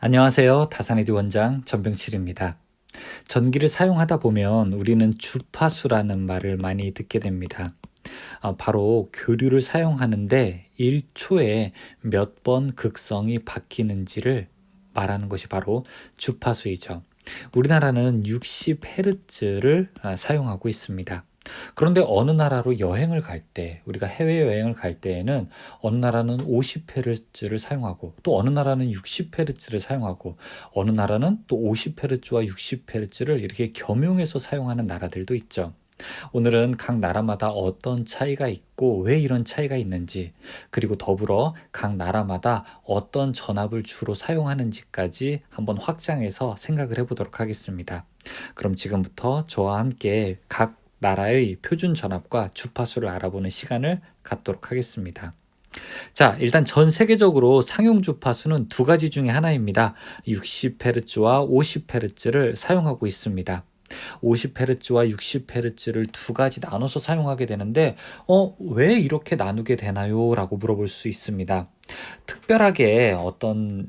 안녕하세요. 다산에디 원장 전병칠입니다. 전기를 사용하다 보면 우리는 주파수라는 말을 많이 듣게 됩니다. 아, 바로 교류를 사용하는데 1초에 몇 번 극성이 바뀌는지를 말하는 것이 바로 주파수이죠. 우리나라는 60Hz를 아, 사용하고 있습니다. 그런데 어느 나라로 여행을 갈 때, 우리가 해외여행을 갈 때에는 어느 나라는 50Hz를 사용하고, 또 어느 나라는 60Hz를 사용하고, 어느 나라는 또 50Hz와 60Hz를 이렇게 겸용해서 사용하는 나라들도 있죠. 오늘은 각 나라마다 어떤 차이가 있고 왜 이런 차이가 있는지, 그리고 더불어 각 나라마다 어떤 전압을 주로 사용하는지까지 한번 확장해서 생각을 해보도록 하겠습니다. 그럼 지금부터 저와 함께 각 나라의 표준 전압과 주파수를 알아보는 시간을 갖도록 하겠습니다. 자, 일단 전 세계적으로 상용 주파수는 두 가지 중에 하나입니다. 60Hz와 50Hz를 사용하고 있습니다. 50Hz와 60Hz를 두 가지 나눠서 사용하게 되는데, 어, 왜 이렇게 나누게 되나요? 라고 물어볼 수 있습니다. 특별하게 어떤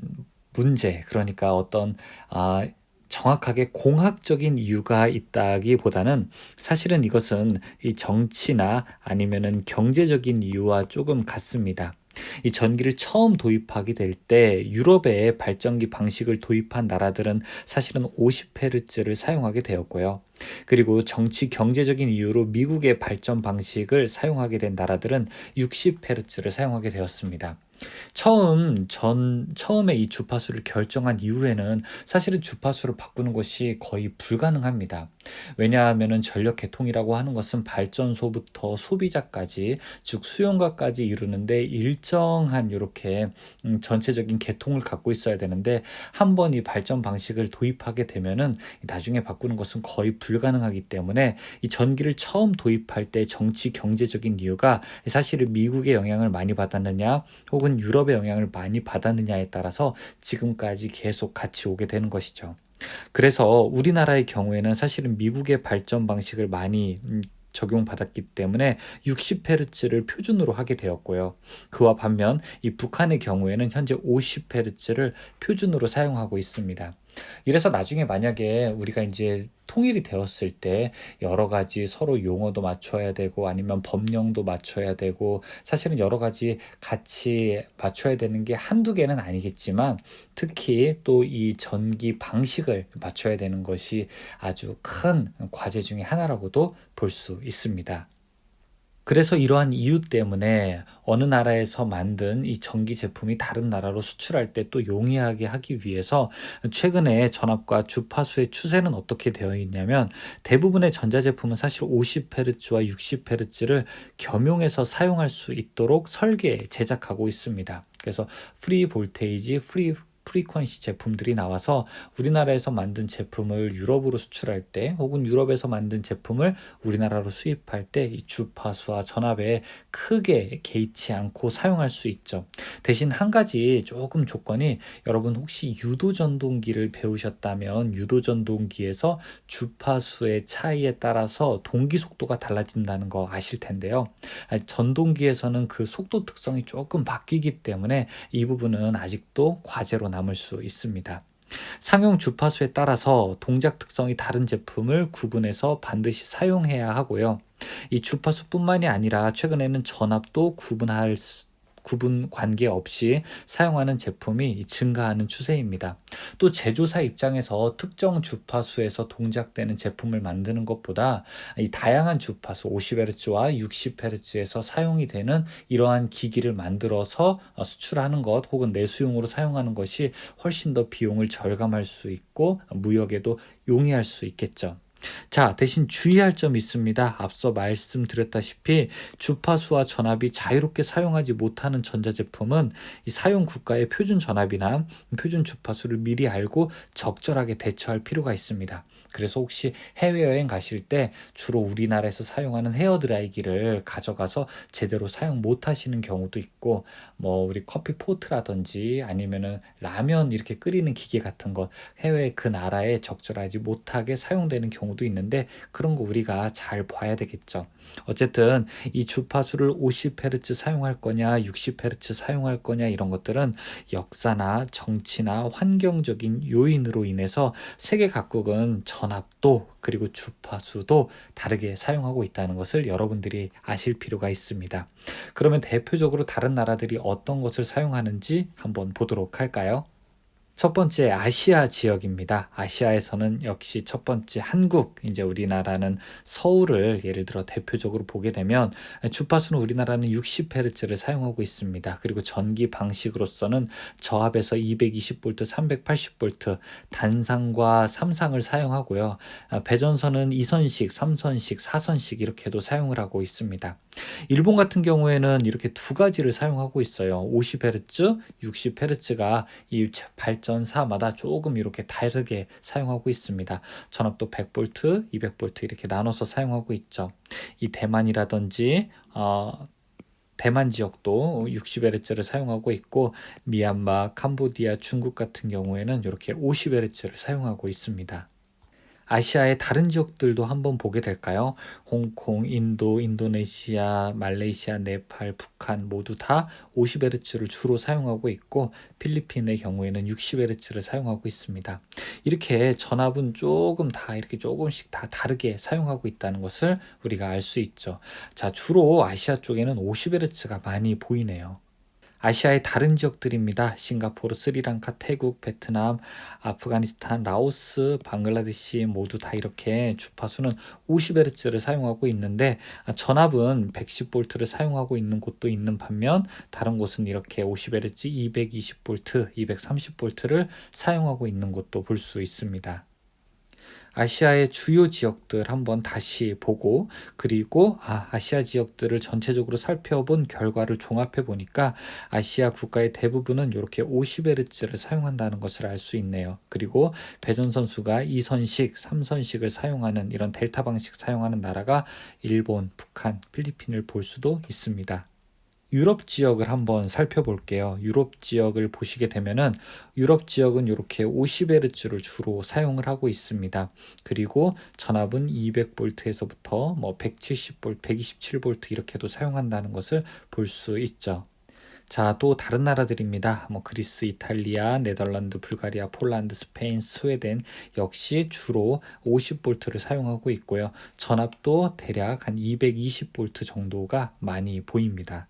문제, 그러니까 어떤, 아, 정확하게 공학적인 이유가 있다기보다는 사실은 이것은 이 정치나 아니면은 경제적인 이유와 조금 같습니다. 이 전기를 처음 도입하게 될 때 유럽의 발전기 방식을 도입한 나라들은 사실은 50Hz를 사용하게 되었고요. 그리고 정치 경제적인 이유로 미국의 발전 방식을 사용하게 된 나라들은 60Hz를 사용하게 되었습니다. 처음 전 처음에 이 주파수를 결정한 이후에는 사실은 주파수를 바꾸는 것이 거의 불가능합니다. 왜냐하면은 전력 개통이라고 하는 것은 발전소부터 소비자까지 즉 수용가까지 이루는데 일정한 이렇게 음, 전체적인 개통을 갖고 있어야 되는데 한 번 이 발전 방식을 도입하게 되면은 나중에 바꾸는 것은 거의 불 가능하기 때문에 이 전기를 처음 도입할 때 정치 경제적인 이유가 사실은 미국의 영향을 많이 받았느냐 혹은 유럽의 영향을 많이 받았느냐에 따라서 지금까지 계속 같이 오게 되는 것이죠. 그래서 우리나라의 경우에는 사실은 미국의 발전 방식을 많이 음, 적용받았기 때문에 60Hz를 표준으로 하게 되었고요. 그와 반면 이 북한의 경우에는 현재 50Hz를 표준으로 사용하고 있습니다. 이래서 나중에 만약에 우리가 이제 통일이 되었을 때 여러 가지 서로 용어도 맞춰야 되고 아니면 법령도 맞춰야 되고 사실은 여러 가지 같이 맞춰야 되는 게 한두 개는 아니겠지만 특히 또 이 전기 방식을 맞춰야 되는 것이 아주 큰 과제 중의 하나라고도 볼 수 있습니다. 그래서 이러한 이유 때문에 어느 나라에서 만든 이 전기 제품이 다른 나라로 수출할 때 또 용이하게 하기 위해서 최근에 전압과 주파수의 추세는 어떻게 되어 있냐면 대부분의 전자제품은 사실 50Hz와 60Hz를 겸용해서 사용할 수 있도록 설계, 제작하고 있습니다. 그래서 프리 볼테이지, 프리 프리퀀시 제품들이 나와서 우리나라에서 만든 제품을 유럽으로 수출할 때 혹은 유럽에서 만든 제품을 우리나라로 수입할 때 이 주파수와 전압에 크게 개의치 않고 사용할 수 있죠. 대신 한 가지 조금 조건이 여러분 혹시 유도 전동기를 배우셨다면 유도 전동기에서 주파수의 차이에 따라서 동기 속도가 달라진다는 거 아실 텐데요. 전동기에서는 그 속도 특성이 조금 바뀌기 때문에 이 부분은 아직도 과제로 남을 수 있습니다. 상용 주파수에 따라서 동작 특성이 다른 제품을 구분해서 반드시 사용해야 하고요. 이 주파수뿐만이 아니라 최근에는 전압도 구분할 구분 관계 없이 사용하는 제품이 증가하는 추세입니다. 또 제조사 입장에서 특정 주파수에서 동작되는 제품을 만드는 것보다 이 다양한 주파수 50Hz와 60Hz에서 사용이 되는 이러한 기기를 만들어서 어, 수출하는 것 혹은 내수용으로 사용하는 것이 훨씬 더 비용을 절감할 수 있고 무역에도 용이할 수 있겠죠. 자, 대신 주의할 점이 있습니다. 앞서 말씀드렸다시피 주파수와 전압이 자유롭게 사용하지 못하는 전자제품은 이 사용 국가의 표준 전압이나 표준 주파수를 미리 알고 적절하게 대처할 필요가 있습니다. 그래서 혹시 해외여행 가실 때 주로 우리나라에서 사용하는 헤어드라이기를 가져가서 제대로 사용 못 하시는 경우도 있고 뭐 우리 커피 포트라든지 아니면은 라면 이렇게 끓이는 기계 같은 거 해외 그 나라에 적절하지 못하게 사용되는 경우 경우도 있는데 그런 거 우리가 잘 봐야 되겠죠. 어쨌든 이 주파수를 50Hz 사용할 거냐, 60Hz 사용할 거냐 이런 것들은 역사나 정치나 환경적인 요인으로 인해서 세계 각국은 전압도 그리고 주파수도 다르게 사용하고 있다는 것을 여러분들이 아실 필요가 있습니다. 그러면 대표적으로 다른 나라들이 어떤 것을 사용하는지 한번 보도록 할까요? 첫 번째 아시아 지역입니다. 아시아에서는 역시 첫 번째 한국, 이제 우리나라는 서울을 예를 들어 대표적으로 보게 되면 주파수는 우리나라는 60Hz를 사용하고 있습니다. 그리고 전기 방식으로서는 저압에서 220V, 380V, 단상과 삼상을 사용하고요. 아, 배전선은 2선식, 3선식, 4선식 이렇게도 사용을 하고 있습니다. 일본 같은 경우에는 이렇게 두 가지를 사용하고 있어요. 50Hz, 60Hz가 이 발전사마다 조금 이렇게 다르게 사용하고 있습니다. 전압도 100V, 200V 이렇게 나눠서 사용하고 있죠. 이 대만이라든지 어, 대만 지역도 60Hz를 사용하고 있고 미얀마, 캄보디아, 중국 같은 경우에는 이렇게 50Hz를 사용하고 있습니다. 아시아의 다른 지역들도 한번 보게 될까요? 홍콩, 인도, 인도네시아, 말레이시아, 네팔, 북한 모두 다 50Hz를 주로 사용하고 있고 필리핀의 경우에는 60Hz를 사용하고 있습니다. 이렇게 전압은 조금 다 이렇게 조금씩 다 다르게 사용하고 있다는 것을 우리가 알 수 있죠. 자, 주로 아시아 쪽에는 50Hz가 많이 보이네요. 아시아의 다른 지역들입니다. 싱가포르, 스리랑카, 태국, 베트남, 아프가니스탄, 라오스, 방글라데시 모두 다 이렇게 주파수는 50Hz를 사용하고 있는데 전압은 110V를 사용하고 있는 곳도 있는 반면 다른 곳은 이렇게 50Hz, 220V, 230V를 사용하고 있는 곳도 볼 수 있습니다. 아시아의 주요 지역들 한번 다시 보고 그리고 아, 아시아 지역들을 전체적으로 살펴본 결과를 종합해 보니까 아시아 국가의 대부분은 이렇게 50Hz를 사용한다는 것을 알 수 있네요. 그리고 배전 선수가 2선식, 3선식을 사용하는 이런 델타 방식 사용하는 나라가 일본, 북한, 필리핀을 볼 수도 있습니다. 유럽 지역을 한번 살펴볼게요. 유럽 지역을 보시게 되면은 유럽 지역은 이렇게 50Hz를 주로 사용을 하고 있습니다. 그리고 전압은 200V에서부터 뭐 170V, 127V 이렇게도 사용한다는 것을 볼 수 있죠. 자, 또 다른 나라들입니다. 뭐 그리스, 이탈리아, 네덜란드, 불가리아, 폴란드, 스페인, 스웨덴 역시 주로 50V를 사용하고 있고요. 전압도 대략 한 220V 정도가 많이 보입니다.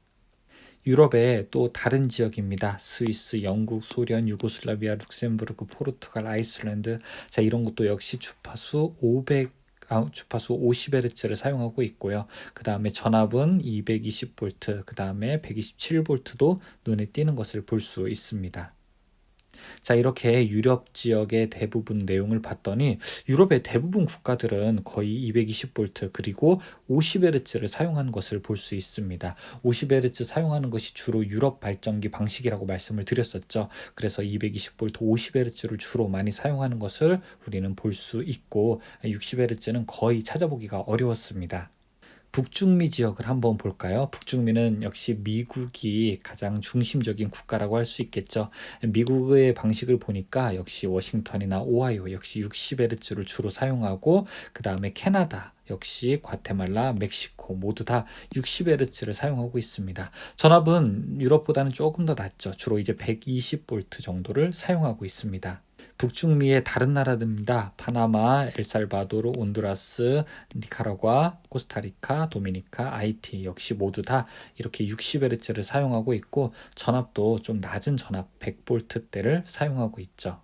유럽의 또 다른 지역입니다. 스위스, 영국, 소련, 유고슬라비아, 룩셈부르크, 포르투갈, 아이슬란드. 자, 이런 것도 역시 주파수 500 아, 주파수 50Hz를 사용하고 있고요. 그 다음에 전압은 220V, 그 다음에 127V도 눈에 띄는 것을 볼 수 있습니다. 자, 이렇게 유럽 지역의 대부분 내용을 봤더니 유럽의 대부분 국가들은 거의 220V 그리고 50Hz를 사용하는 것을 볼 수 있습니다. 50Hz 사용하는 것이 주로 유럽 발전기 방식이라고 말씀을 드렸었죠. 그래서 220V, 50Hz를 주로 많이 사용하는 것을 우리는 볼 수 있고 60Hz는 거의 찾아보기가 어려웠습니다. 북중미 지역을 한번 볼까요? 북중미는 역시 미국이 가장 중심적인 국가라고 할 수 있겠죠. 미국의 방식을 보니까 역시 워싱턴이나 오하이오 역시 60Hz를 주로 사용하고 그 다음에 캐나다 역시 과테말라, 멕시코 모두 다 60Hz를 사용하고 있습니다. 전압은 유럽보다는 조금 더 낮죠. 주로 이제 120V 정도를 사용하고 있습니다. 북중미의 다른 나라들입니다. 파나마, 엘살바도르, 온두라스, 니카라과, 코스타리카, 도미니카, 아이티 역시 모두 다 이렇게 60Hz를 사용하고 있고 전압도 좀 낮은 전압 100V대를 사용하고 있죠.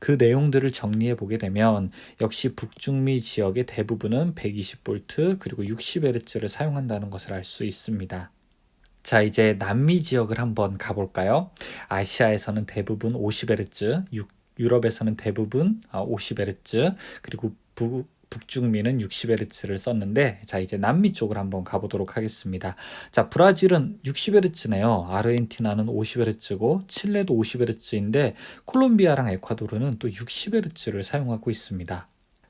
그 내용들을 정리해 보게 되면 역시 북중미 지역의 대부분은 120V 그리고 60Hz를 사용한다는 것을 알 수 있습니다. 자, 이제 남미 지역을 한번 가볼까요? 아시아에서는 대부분 50Hz, 유럽에서는 대부분 50Hz 아, 그리고 북, 북중미는 60Hz를 썼는데 자 이제 남미 쪽을 한번 가보도록 하겠습니다. 자 브라질은 60Hz네요. 아르헨티나는 50Hz고 칠레도 50Hz인데 콜롬비아랑 에콰도르는 또 60Hz를 사용하고 있습니다.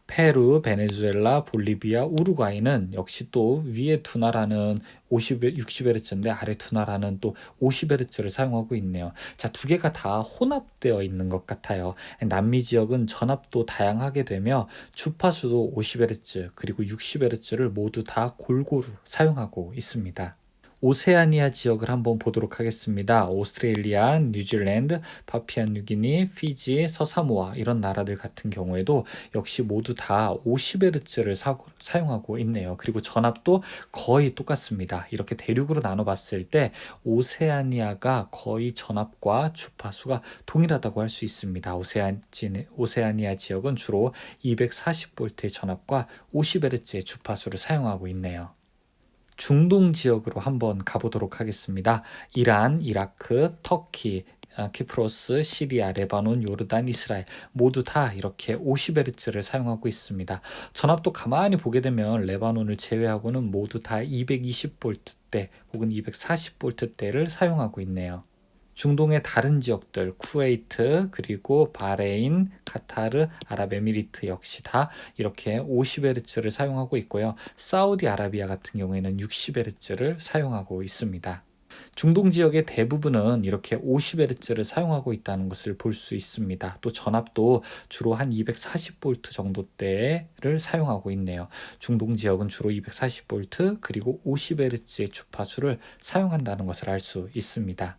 페루, 베네수엘라, 볼리비아, 우루과이는 역시 또 위에 두 나라는 50, 60Hz인데 아래 두 나라는 또 50Hz를 사용하고 있네요. 자, 두 개가 다 혼합되어 있는 것 같아요. 남미 지역은 전압도 다양하게 되며 주파수도 50Hz 그리고 60Hz를 모두 다 골고루 사용하고 있습니다. 오세아니아 지역을 한번 보도록 하겠습니다. 오스트레일리아, 뉴질랜드, 파피아뉴기니, 피지, 서사모아 이런 나라들 같은 경우에도 역시 모두 다 50Hz를 사, 사용하고 있네요. 그리고 전압도 거의 똑같습니다. 이렇게 대륙으로 나눠 봤을 때 오세아니아가 거의 전압과 주파수가 동일하다고 할 수 있습니다. 오세안, 오세아니아 지역은 주로 240V의 전압과 50Hz의 주파수를 사용하고 있네요. 중동 지역으로 한번 가보도록 하겠습니다. 이란, 이라크, 터키, 아, 키프로스, 시리아, 레바논, 요르단, 이스라엘 모두 다 이렇게 50Hz를 사용하고 있습니다. 전압도 가만히 보게 되면 레바논을 제외하고는 모두 다 220V대 혹은 240V대를 사용하고 있네요. 중동의 다른 지역들 쿠웨이트 그리고 바레인, 카타르, 아랍에미리트 역시 다 이렇게 50Hz를 사용하고 있고요. 사우디아라비아 같은 경우에는 60Hz를 사용하고 있습니다. 중동 지역의 대부분은 이렇게 50Hz를 사용하고 있다는 것을 볼 수 있습니다. 또 전압도 주로 한 240V 정도대를 사용하고 있네요. 중동 지역은 주로 240V 그리고 50Hz의 주파수를 사용한다는 것을 알 수 있습니다.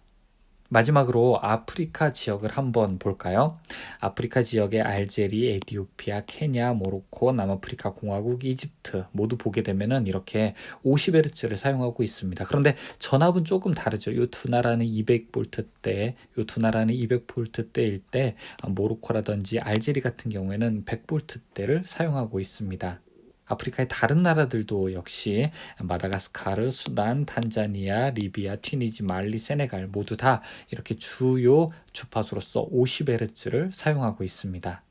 마지막으로 아프리카 지역을 한번 볼까요? 아프리카 지역의 알제리, 에디오피아, 케냐, 모로코, 남아프리카 공화국, 이집트 모두 보게 되면은 이렇게 50Hz를 사용하고 있습니다. 그런데 전압은 조금 다르죠. 이 두 나라는 200V대, 이 두 나라는 200V대일 때 모로코라든지 알제리 같은 경우에는 100V대를 사용하고 있습니다. 아프리카의 다른 나라들도 역시 마다가스카르, 수단, 탄자니아, 리비아, 튀니지, 말리, 세네갈 모두 다 이렇게 주요 주파수로서 50Hz를 사용하고 있습니다.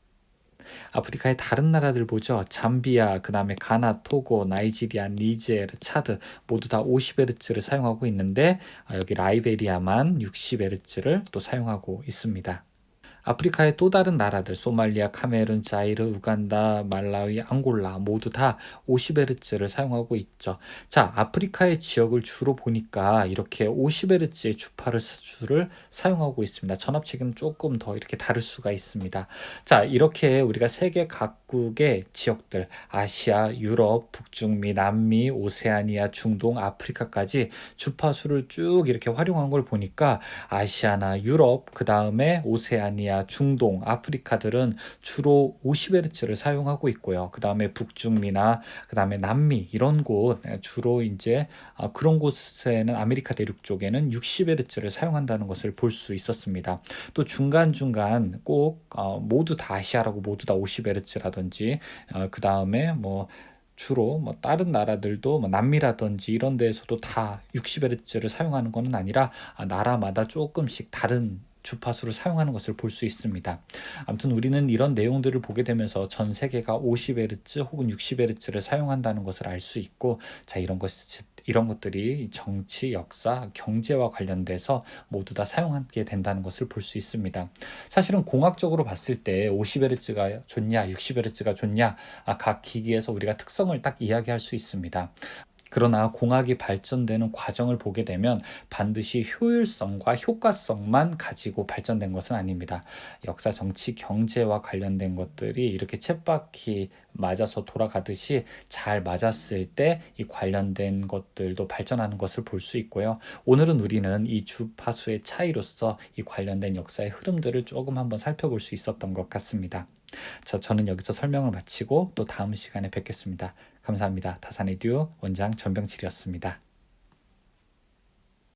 아프리카의 다른 나라들 보죠. 잠비아, 그 다음에 가나, 토고, 나이지리아, 니제르, 차드 모두 다 50Hz를 사용하고 있는데 아, 여기 라이베리아만 60Hz를 또 사용하고 있습니다. 아프리카의 또 다른 나라들 소말리아, 카메룬, 자이르, 우간다, 말라위, 앙골라 모두 다 50Hz를 사용하고 있죠. 자, 아프리카의 지역을 주로 보니까 이렇게 50Hz의 주파를 수를 사용하고 있습니다. 전압책은 조금 더 이렇게 다를 수가 있습니다. 자, 이렇게 우리가 세계 각국의 지역들 아시아, 유럽, 북중미, 남미, 오세아니아, 중동, 아프리카까지 주파수를 쭉 이렇게 활용한 걸 보니까 아시아나 유럽, 그 다음에 오세아니아 중동, 아프리카들은 주로 50Hz를 사용하고 있고요. 그 다음에 북중미나 그 다음에 남미 이런 곳 주로 이제 아, 그런 곳에는 아메리카 대륙 쪽에는 60Hz를 사용한다는 것을 볼 수 있었습니다. 또 중간 중간 꼭 어, 모두 다 아시아라고 모두 다 50Hz라든지 어, 그 다음에 뭐 주로 뭐 다른 나라들도 뭐 남미라든지 이런 데에서도 다 60Hz를 사용하는 것은 아니라 아, 나라마다 조금씩 다른 주파수를 사용하는 것을 볼 수 있습니다. 아무튼 우리는 이런 내용들을 보게 되면서 전 세계가 50Hz 혹은 60Hz를 사용한다는 것을 알 수 있고 자 이런 것 이런 것들이 정치, 역사, 경제와 관련돼서 모두 다 사용하게 된다는 것을 볼 수 있습니다. 사실은 공학적으로 봤을 때 50Hz가 좋냐, 60Hz가 좋냐, 아, 각 기기에서 우리가 특성을 딱 이야기할 수 있습니다. 그러나 공학이 발전되는 과정을 보게 되면 반드시 효율성과 효과성만 가지고 발전된 것은 아닙니다. 역사, 정치, 경제와 관련된 것들이 이렇게 쳇바퀴 맞아서 돌아가듯이 잘 맞았을 때 이 관련된 것들도 발전하는 것을 볼 수 있고요. 오늘은 우리는 이 주파수의 차이로서 이 관련된 역사의 흐름들을 조금 한번 살펴볼 수 있었던 것 같습니다. 자, 저는 여기서 설명을 마치고 또 다음 시간에 뵙겠습니다. 감사합니다. 다산의 듀오 원장 전병칠이었습니다.